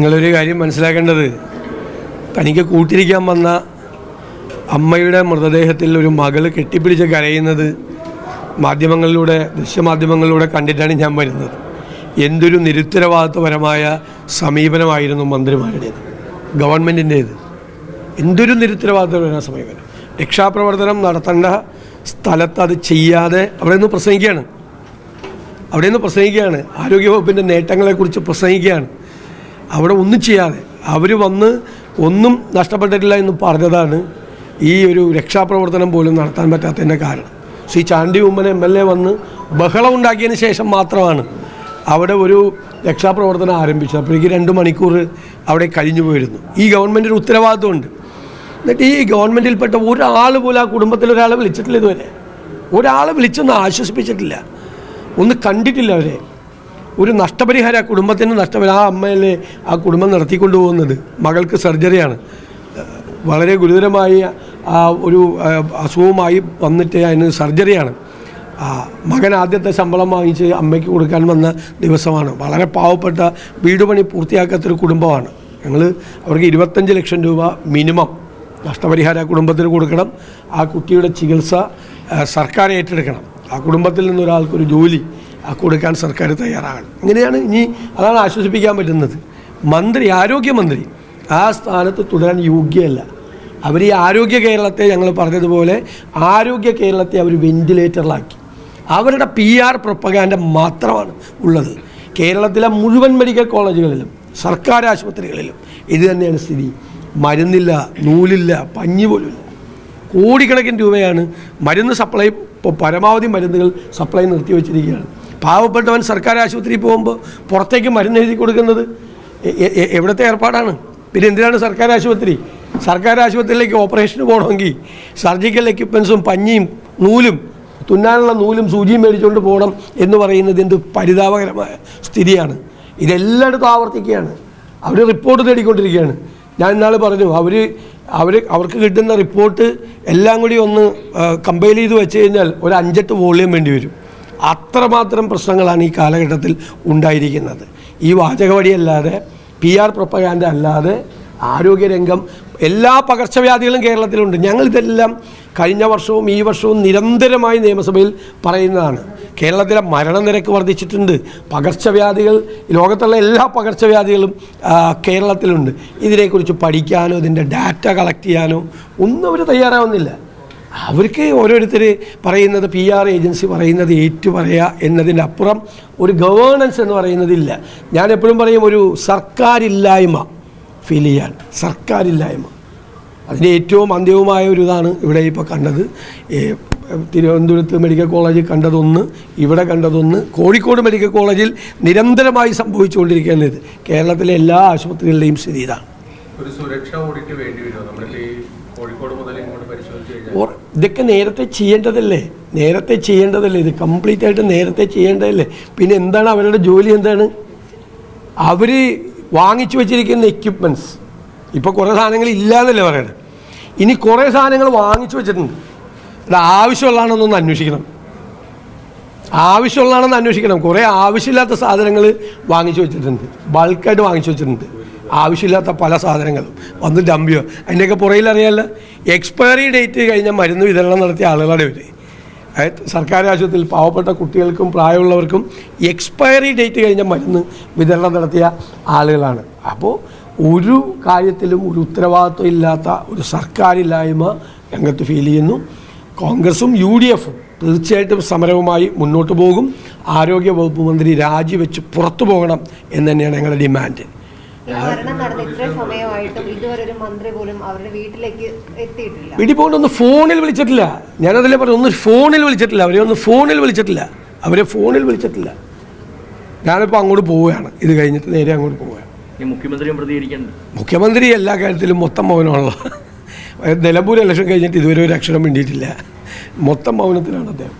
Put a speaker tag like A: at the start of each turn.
A: നിങ്ങളൊരു കാര്യം മനസ്സിലാക്കേണ്ടത്. തനിക്ക് കൂട്ടിരിക്കാൻ വന്ന അമ്മയുടെ മൃതദേഹത്തിൽ ഒരു മകൾ കെട്ടിപ്പിടിച്ച് കരയുന്നത് മാധ്യമങ്ങളിലൂടെ ദൃശ്യമാധ്യമങ്ങളിലൂടെ കണ്ടിട്ടാണ് ഞാൻ വരുന്നത്. എന്തൊരു നിരുത്തരവാദിത്വപരമായ സമീപനമായിരുന്നു മന്ത്രിമാരുടേത് ഗവൺമെന്റിന്റേത് എന്തൊരു നിരുത്തരവാദിത്വപരമായ സമീപനം. രക്ഷാപ്രവർത്തനം നടത്തേണ്ട സ്ഥലത്ത് അത് ചെയ്യാതെ അവിടെ നിന്ന് പ്രസംഗിക്കുകയാണ്. അവിടെ നിന്ന് പ്രസംഗിക്കുകയാണ്. ആരോഗ്യവകുപ്പിന്റെ നേട്ടങ്ങളെക്കുറിച്ച് പ്രസംഗിക്കുകയാണ്. അവിടെ ഒന്നും ചെയ്യാതെ. അവർ വന്ന് ഒന്നും നഷ്ടപ്പെട്ടിട്ടില്ല എന്ന് പറഞ്ഞതാണ് ഈ ഒരു രക്ഷാപ്രവർത്തനം പോലും നടത്താൻ പറ്റാത്തതിന്റെ കാരണം. Shri Chandy Oommen M L A വന്ന് ബഹളം ഉണ്ടാക്കിയതിന് ശേഷം മാത്രമാണ് അവിടെ ഒരു രക്ഷാപ്രവർത്തനം ആരംഭിച്ചത്. അപ്പോഴേക്ക് രണ്ട് മണിക്കൂർ അവിടെ കഴിഞ്ഞു പോയിരുന്നു. ഈ ഗവൺമെന്റിന് ഉത്തരവാദിത്വമുണ്ട്. എന്നിട്ട് ഈ ഗവൺമെന്റിൽപ്പെട്ട ഒരാൾ പോലും ആ കുടുംബത്തിൽ ഒരാളെ വിളിച്ചിട്ടില്ല ഇതുവരെ. ഒരാളെ വിളിച്ചൊന്നും ആശ്വസിപ്പിച്ചിട്ടില്ല. ഒന്ന് കണ്ടിട്ടില്ല അവരെ. ഒരു നഷ്ടപരിഹാരം ആ കുടുംബത്തിന് നഷ്ടപരിഹാരം ആ അമ്മയല്ലേ ആ കുടുംബം നടത്തിക്കൊണ്ടു പോകുന്നത് മകൾക്ക് സർജറിയാണ്. വളരെ ഗുരുതരമായ ആ ഒരു അസുഖവുമായി വന്നിട്ട് അതിന് സർജറിയാണ്. മകൻ ആദ്യത്തെ ശമ്പളം വാങ്ങിച്ച് അമ്മയ്ക്ക് കൊടുക്കാൻ വന്ന ദിവസമാണ്. വളരെ പാവപ്പെട്ട വീട് പണി പൂർത്തിയാക്കാത്തൊരു കുടുംബമാണ്. ഞങ്ങൾ അവർക്ക് ഇരുപത്തഞ്ച് ലക്ഷം രൂപ മിനിമം നഷ്ടപരിഹാര കുടുംബത്തിന് കൊടുക്കണം. ആ കുട്ടിയുടെ ചികിത്സ സർക്കാർ ഏറ്റെടുക്കണം. ആ കുടുംബത്തിൽ നിന്നൊരാൾക്കൊരു ജോലി കൊടുക്കാൻ സർക്കാർ തയ്യാറാകണം. ഇങ്ങനെയാണ് ഇനി അതാണ് ആശ്വസിപ്പിക്കാൻ പറ്റുന്നത്. മന്ത്രി ആരോഗ്യമന്ത്രി ആ സ്ഥാനത്ത് തുടരാൻ യോഗ്യമല്ല അവർ ഈ ആരോഗ്യ കേരളത്തെ ഞങ്ങൾ പറഞ്ഞതുപോലെ ആരോഗ്യ കേരളത്തെ അവർ വെന്റിലേറ്ററിലാക്കി. അവരുടെ പി ആർ പ്രൊപ്പഗാൻഡ മാത്രമാണ് ഉള്ളത്. കേരളത്തിലെ മുഴുവൻ മെഡിക്കൽ കോളേജുകളിലും സർക്കാർ ആശുപത്രികളിലും ഇത് തന്നെയാണ് സ്ഥിതി. മരുന്നില്ല നൂലില്ല പഞ്ഞി പോലുമില്ല. കോടിക്കണക്കിന് രൂപയാണ് മരുന്ന് സപ്ലൈ പരമാവധി മരുന്നുകൾ സപ്ലൈ നിർത്തിവെച്ചിരിക്കുകയാണ്. പാവപ്പെട്ടവൻ സർക്കാർ ആശുപത്രിയിൽ പോകുമ്പോൾ പുറത്തേക്ക് മരുന്ന് എഴുതി കൊടുക്കുന്നത് എവിടുത്തെ ഏർപ്പാടാണ്? പിന്നെ എന്തിനാണ് സർക്കാർ ആശുപത്രി? സർക്കാർ ആശുപത്രിയിലേക്ക് ഓപ്പറേഷന് പോകണമെങ്കിൽ സർജിക്കൽ എക്യുപ്മെൻസും പഞ്ഞിയും നൂലും തുന്നാനുള്ള നൂലും സൂചിയും മേടിച്ചുകൊണ്ട് പോകണം എന്ന് പറയുന്നത് എന്ത് പരിതാപകരമായ സ്ഥിതിയാണ്. ഇതെല്ലായിടത്തും ആവർത്തിക്കുകയാണ്. അവർ റിപ്പോർട്ട് തേടിക്കൊണ്ടിരിക്കുകയാണ്. ഞാൻ ഇന്നാൾ പറഞ്ഞു അവർ അവർ അവർക്ക് കിട്ടുന്ന റിപ്പോർട്ട് എല്ലാം കൂടി ഒന്ന് കമ്പയർ ചെയ്ത് വെച്ച് കഴിഞ്ഞാൽ ഒരു അഞ്ചെട്ട് വോളിയം വേണ്ടി വരും. അത്രമാത്രം പ്രശ്നങ്ങളാണ് ഈ കാലഘട്ടത്തിൽ ഉണ്ടായിരിക്കുന്നത്. ഈ വാചകവടിയല്ലാതെ പി ആർ പ്രൊപ്പകാൻഡ അല്ലാതെ ആരോഗ്യരംഗം എല്ലാ പകർച്ചവ്യാധികളും കേരളത്തിലുണ്ട്. ഞങ്ങളിതെല്ലാം കഴിഞ്ഞ വർഷവും ഈ വർഷവും നിരന്തരമായി നിയമസഭയിൽ പറയുന്നതാണ്. കേരളത്തിലെ മരണനിരക്ക് വർദ്ധിച്ചിട്ടുണ്ട്. പകർച്ചവ്യാധികൾ ലോകത്തുള്ള എല്ലാ പകർച്ചവ്യാധികളും കേരളത്തിലുണ്ട്. ഇതിനെക്കുറിച്ച് പഠിക്കാനോ ഇതിന്റെ ഡാറ്റ കളക്ട് ചെയ്യാനോ ഒന്നും അവർ തയ്യാറാവുന്നില്ല. അവർക്ക് ഓരോരുത്തർ പറയുന്നത് പി ആർ ഏജൻസി പറയുന്നത് ഏറ്റു പറയുക എന്നതിന്റെ അപ്പുറം ഒരു ഗവേണൻസ് എന്ന് പറയുന്നതില്ല. ഞാൻ എപ്പോഴും പറയും ഒരു സർക്കാരില്ലായ്മ ഫീൽ ചെയ്യാൻ. സർക്കാരില്ലായ്മ. അതിന്റെ ഏറ്റവും അന്ത്യവുമായ ഒരു ഇതാണ് ഇവിടെ ഇപ്പോൾ കണ്ടത്. തിരുവനന്തപുരത്ത് മെഡിക്കൽ കോളേജിൽ കണ്ടതൊന്ന് ഇവിടെ കണ്ടതൊന്ന് കോഴിക്കോട് മെഡിക്കൽ കോളേജിൽ നിരന്തരമായി സംഭവിച്ചുകൊണ്ടിരിക്കുന്നത് കേരളത്തിലെ എല്ലാ ആശുപത്രികളുടെയും സ്ഥിതി ഇതാണ്.
B: ഒരു സുരക്ഷ മുതൽ ഇങ്ങോട്ട്
A: ഇതൊക്കെ നേരത്തെ ചെയ്യേണ്ടതല്ലേ? നേരത്തെ ചെയ്യേണ്ടതല്ലേ? ഇത് കംപ്ലീറ്റ് ആയിട്ട് നേരത്തെ ചെയ്യേണ്ടതല്ലേ? പിന്നെ എന്താണ് അവരുടെ ജോലി എന്താണ്? അവർ വാങ്ങിച്ചു വെച്ചിരിക്കുന്ന എക്യുപ്മെന്റ്സ് ഇപ്പോൾ കുറേ സാധനങ്ങൾ ഇല്ലാന്നല്ലേ പറയണത് ഇനി കുറേ സാധനങ്ങൾ വാങ്ങിച്ചു വെച്ചിട്ടുണ്ട്. അത് ആവശ്യമുള്ളതാണെന്നൊന്ന് അന്വേഷിക്കണം. ആവശ്യമുള്ളതാണെന്ന് അന്വേഷിക്കണം. കുറേ ആവശ്യമില്ലാത്ത സാധനങ്ങൾ വാങ്ങിച്ചു വെച്ചിട്ടുണ്ട്. ബൾക്കായിട്ട് വാങ്ങിച്ചു വെച്ചിട്ടുണ്ട്. ആവശ്യമില്ലാത്ത പല സാധനങ്ങളും. വന്ന് ഡംപ് ചെയ്യുക. അതിന്റെയൊക്കെ പുറയിൽ അറിയാമല്ലോ എക്സ്പയറി ഡേറ്റ് കഴിഞ്ഞ മരുന്ന് വിതരണം നടത്തിയ ആളുകളുടെ പേര് സർക്കാർ ആശുപത്രിയിൽ പാവപ്പെട്ട കുട്ടികൾക്കും പ്രായമുള്ളവർക്കും എക്സ്പയറി ഡേറ്റ് കഴിഞ്ഞ മരുന്ന് വിതരണം നടത്തിയ ആളുകളാണ്. അപ്പോൾ ഒരു കാര്യത്തിലും ഒരു ഉത്തരവാദിത്വം ഇല്ലാത്ത ഒരു സർക്കാരില്ലായ്മ രംഗത്ത് ഫീൽ ചെയ്യുന്നു. കോൺഗ്രസും യു ഡി എഫും തീർച്ചയായിട്ടും സമരവുമായി മുന്നോട്ട് പോകും. ആരോഗ്യ വകുപ്പ് മന്ത്രി രാജിവെച്ച് പുറത്തു പോകണം എന്ന് തന്നെയാണ് ഞങ്ങളുടെ ഡിമാൻഡ്
C: ഈ മരണം ഇത്ര സമയമായിട്ടും ഇതുവരെ ഒരു മന്ത്രി പോലും അവരുടെ വീട്ടിലേക്ക് എത്തിയിട്ടില്ല.
A: വീട്ടിൽ പോകേണ്ട ഒന്ന് ഫോണിൽ വിളിച്ചിട്ടില്ല. ഞാനതിലെ പറഞ്ഞു ഒന്ന് ഫോണിൽ വിളിച്ചിട്ടില്ല. അവരെ ഒന്ന് ഫോണിൽ വിളിച്ചിട്ടില്ല. അവരെ ഫോണിൽ വിളിച്ചിട്ടില്ല. ഞാനിപ്പോൾ അങ്ങോട്ട് പോവുകയാണ്. ഇത് കഴിഞ്ഞിട്ട് നേരെ അങ്ങോട്ട് പോവുകയാണ്.
D: മുഖ്യമന്ത്രിയും
A: മുഖ്യമന്ത്രി എല്ലാ കാര്യത്തിലും മൊത്തം മൗനമുള്ള നിലമ്പൂർ ഇലക്ഷൻ കഴിഞ്ഞിട്ട് ഇതുവരെ ഒരു അക്ഷരം വേണ്ടിയിട്ടില്ല മൊത്തം മൗനത്തിലാണ് അദ്ദേഹം.